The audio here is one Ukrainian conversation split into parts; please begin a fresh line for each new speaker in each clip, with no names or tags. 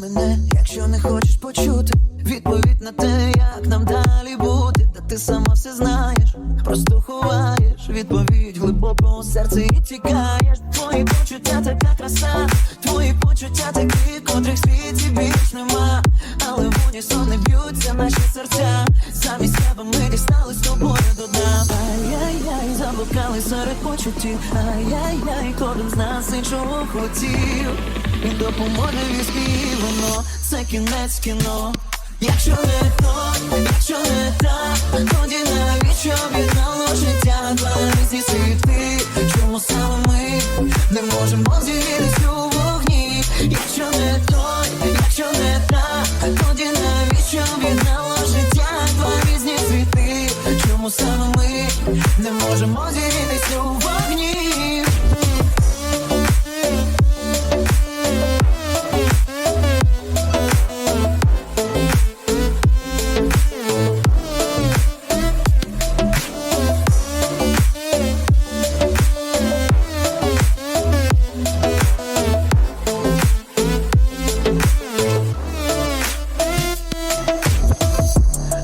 мене, якщо не хочеш почути. Відповідь на те, як нам далі бути, та ти сама все знаєш, просто ховаєш. Відповідь глибоко у серці і тікаєш. Твої почуття така краса, твої почуття такі, котрих світі більш нема, але в унісон не б'ються наші серця. Замість себе ми дістали з тобою до дна. Ай-яй-яй, заблукали серед почуттів. Ай-яй-яй, кожен з нас іншого хотів. І допоможе віскі воно, це кінець кіно. Якщо не то, якщо не так, тоді навіщо віддало життя два різні світи? Чому саме ми не можемо зігрітись можемо зігрітись у вогні?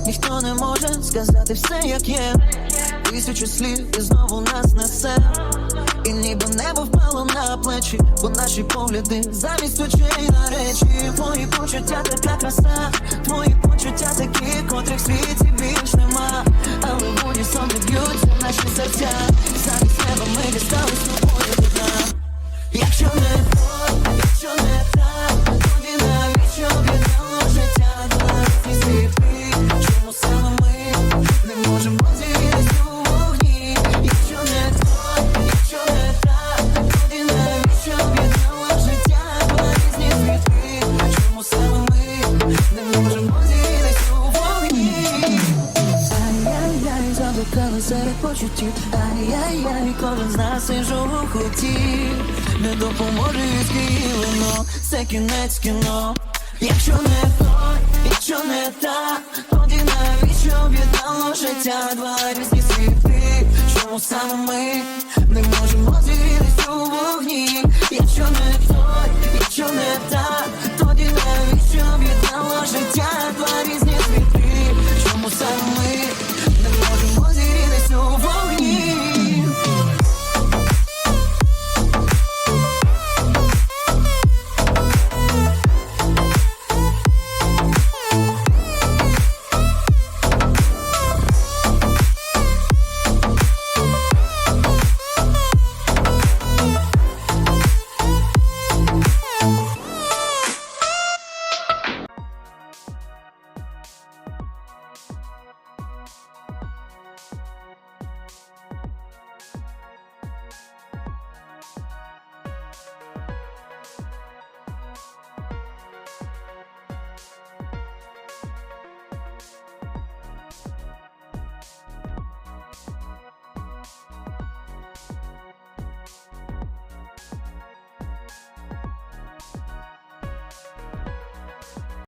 Ніхто не може сказати все, як є. Тисячу слів і знову нас несе. І ніби небо впало на плечі, бо наші погляди замість очей на речі. Твої почуття така краса, твої заблукали серед почуттів. Ай-яй-яй, кожен з нас іншого хотів Не допоможе віскі воно, це кінець кіно. Якщо не то, якщо не так Тоді навіщо об'єднало життя? Два різні світи Чому саме ми не можемо зігрітись